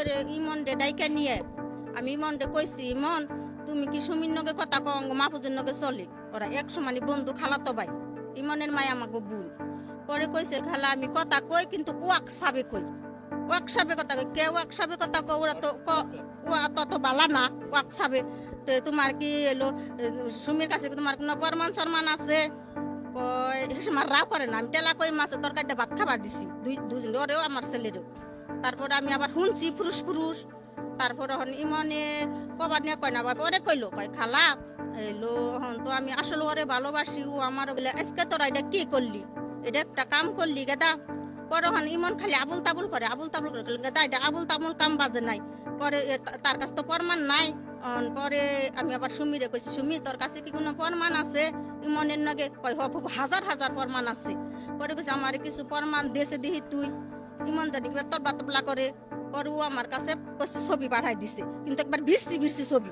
এর ইমন রে, ডাইকা নিয়ে। আমি ইমন রে কইছি, ইমন, তুমি কি সুমির নগে কথা কঙ্গ মাহফুজের নগে চলে? ওরা এক সমানি বন্ধু খালাতো ভাই। ইমনের মায় আমাকে ভুল। পরে কইছে, খালা, আমি কথা কই, কিন্তু ওয়াক সাবে কই? ওয়াক সাবে কথা কই? কে ওয়াক সাবে কথা কই ওরা তো ওয়া তত বালা না ওয়াক সাবে তো তোমার কি এলো? সুমির কাছে তোমার কোনো প্রমাণ সরমান আছে? কয় হিসেমার রাও করে না, আমি টেলা কই মাছের তরকারিটা ভাত খাবার দিছি। দুই, দুজন, ওরেও আমার ছেলেরও। তারপরে আমি আবার শুনছি ফুরুস ফুরুস। তারপরে হন ইমনে কবার নিয়ে কয় না ওরে কইলো, কয়, খালা, এলো হন তো আমি আসলে ওরে ভালোবাসি, ও আমার বলে, আজকে তোরা এটা কি করলি? এটা একটা কাম করলি, গেদা? পরে হন ইমন খালি আবুল তাবুল করে আবুল তাবুল করে গেদা, এটা আবুল তাবুল কাম বাজে নাই। পরে তার কাছে তো প্রমাণ নাই। পরে আমি আবার সুমিরে কইছি, সুমি, তোর কাছে কি কোনো প্রমাণ আছে? ইমনের নগে কয় হব হাজার হাজার প্রমাণ আছে। পরে কইছে, আমার কিছু প্রমাণ দেশে দিহি তুই। ইমন জানি কিবা তরবা তবলা করে, পরে ও আমার কাছে ছবি পাঠাই দিছে। কিন্তু একবার ভিড়ছি ভিড়ছি ছবি।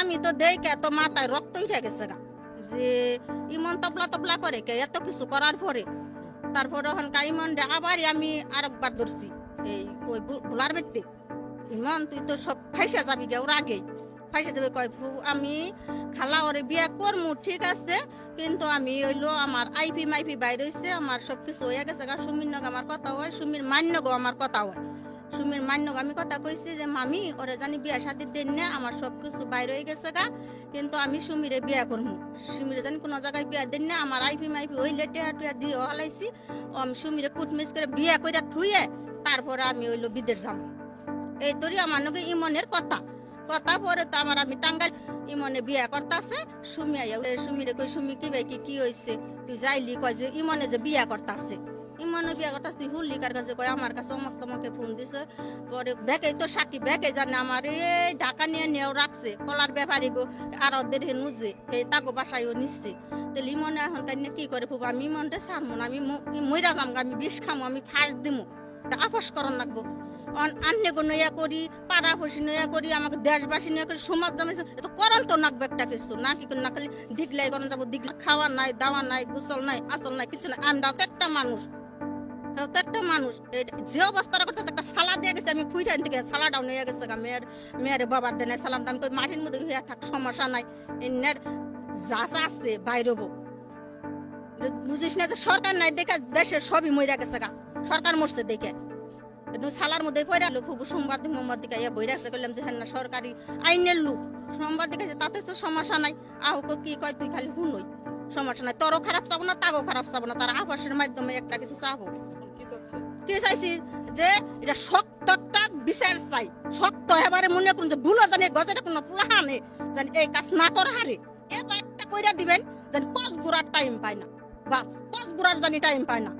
আমি তো দেই কে এত মাথায় রক্ত উঠে গেছে গা, যে ইমন তবলা তবলা করে কে, এত কিছু করার পরে। তারপরে কা, ইমন আবার আমি আরেকবার ধরছি। এই ওই ভোলার ব্যক্তি, ইমন, তুই তো সব ফাইসা যাবি গে ওর আগেই। ফাইসা যাবে কয় আমি খালা ওরে বিয়া করমু, ঠিক আছে? কিন্তু আমি হইল আমার আইপি মাইপি বাইরে হইছে, আমার সব কিছু হয়ে গেছে গা, সুমির নগ আমার কথা হয় সুমির মান্য গো আমার কথা হয় সুমির মান্য আমি কথা কইছি যে, মামি, ওরে জানি বিয়া শাদির দিন না, আমার সব কিছু বাইরে হয়ে গেছে গা, কিন্তু আমি সুমিরে বিয়া করমু। সুমিরে জানি কোনো জায়গায় বিয়া দিন না, আমার আইপি মাইপি হইলে টেয়া টুয়া দিয়ে হালাইছি আমি সুমিরে কুটমিস করে বিয়া কইরা থুয়ে তারপরে আমি হইল বিদেশ যাম। এই তোরই আমার নগে ইমনের কথা। কথা পরে তো আমার আমি টাঙ্গাইল ইমনে বিয়া করতাছে। সুমি আইয়া সুমিরে কই, সুমি, কি ভাই কি কি হইছে? তুই যাইলি? কয় যে ইমনে যে বিয়া করতাছে। ইমনে বিয়া করতাছে, তুই হুল্লি কার কাছে কয়, আমার কাছে অমক তমকে ফোন দিছে। পরে ব্যাগে তো সাকি ব্যাগে জানে আমার, এই ঢাকা নিয়ে নিয়েও রাখছে। কলার ব্যাপারী গো আর ওদের নুজে এই তাকে বাসায়ও নিচ্ছে তাহলে ইমনে এখন তাই কি করে ফুব আমি ইমনটা সারমু না, আমি মইরা যাম আমি বিষ খামু, আমি ফাঁস দিমু। আপস করন লাগবো। আন্নে গো নয়া করি পাড়া পড়শি নয়া করি, আমাকে দেশবাসী নয়া করি, সমাজ জমেছে তো করন তো নাকবে একটা কিছু, না কি না খালি দিগলাই করন যাব দিগলা খাওয়া নাই, দাওয়া নাই, গুসল নাই, আসল নাই কিছু নাই, আমরাও তো একটা মানুষ তো একটা মানুষ যে অবস্থাটা করতেছে, একটা সালা দিয়ে গেছে, আমি খুঁইটাইন থেকে সালাটাও নিয়ে গেছে মেয়ের মেয়ের বাবার দেনে সালাম দাম মাটির মধ্যে হইয়া থাক, সমস্যা নাই এনের যা যা আছে বাইরবো বুঝিস না যে সরকার নাই, দেখে দেশের সবই মইরা গেছে গা, সরকার মরছে দেখে। একটু সালার মধ্যে পড়ে আলো ফুবু সোমবার দিন মোমবার দিকে ইয়া বই রাখছে করলাম যে হ্যাঁ না সরকারি আইনের লোক। সোমবার দিকে তাতে তো সমস্যা নাই। আহ কি কয় তুই খালি শুনই সমস্যা নাই। তোরও খারাপ চাবো না তাগো খারাপ চাবো না তার আবাসের মাধ্যমে একটা কিছু চাবো। কি চাইছি? যে এটা শক্ত একটা বিচার চাই। শক্ত এবারে মনে করুন যে ভুলো জানি গজের কোনো প্লাহানে জানি এই কাজ না করা হারে এবার একটা কইরা দিবেন জানি কস গুড়ার টাইম পায় না। বাস কস গুড়ার জানি টাইম পায় না।